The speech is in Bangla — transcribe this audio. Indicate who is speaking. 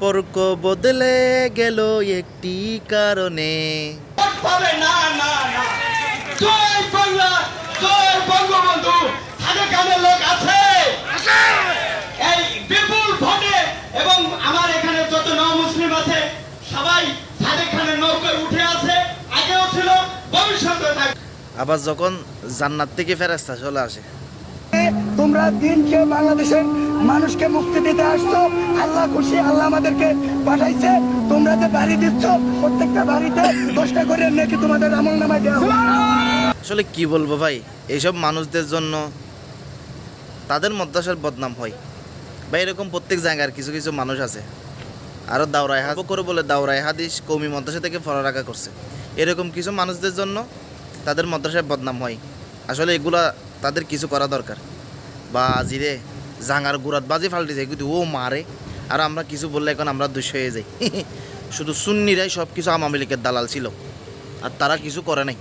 Speaker 1: সম্পর্ক বদলে গেল একটি কারণে।
Speaker 2: পাবে না না না। জয় বাংলা জয় বঙ্গবন্ধু। সাদেক খানের লোক আছে। এই বিপুল ভোটে এবং আমার এখানে যত নও মুসলিম আছে সবাই সাদেক খানের নৌকায় উঠে আছে। আগেও ছিল ভবিষ্যতে থাকবে।
Speaker 1: আবার যখন জান্নাত থেকে ফেরাস্তা চলে আসে
Speaker 3: তোমরা দিনকে বাংলাদেশের মানুষকে মুক্তি দিতে আসছো। আল্লাহ খুশি, আল্লাহ আমাদেরকে পাঠাইছে। তোমরা যে বাড়ি দিচ্ছ, প্রত্যেকটা বাড়িতে দশটা করে নাকি তোমাদের আমল নামায় দেওয়া
Speaker 1: আসলে কি বলব ভাই, এইসব মানুষদের জন্য তাদের মদ্রাসার বদনাম হয়। বা এরকম প্রত্যেক জায়গার কিছু কিছু মানুষ আছে। আরও দাওরাই হাত করে বলে দাওরাই হাদিস কৌমি মাদ্রাসা থেকে ফরারাকা করছে। এরকম কিছু মানুষদের জন্য তাদের মাদ্রাসায় বদনাম হয়। আসলে এগুলা তাদের কিছু করা দরকার। বা আজিরে জাঙার গুড়াত বাজি ফাল্টি যায়, কিন্তু ও মারে। আর আমরা কিছু বললে এখন আমরা দুশ হয়ে যাই। শুধু সুন্নিরাই সব কিছু আওয়ামী লীগের দালাল ছিল। আর তারা কিছু করে নাই।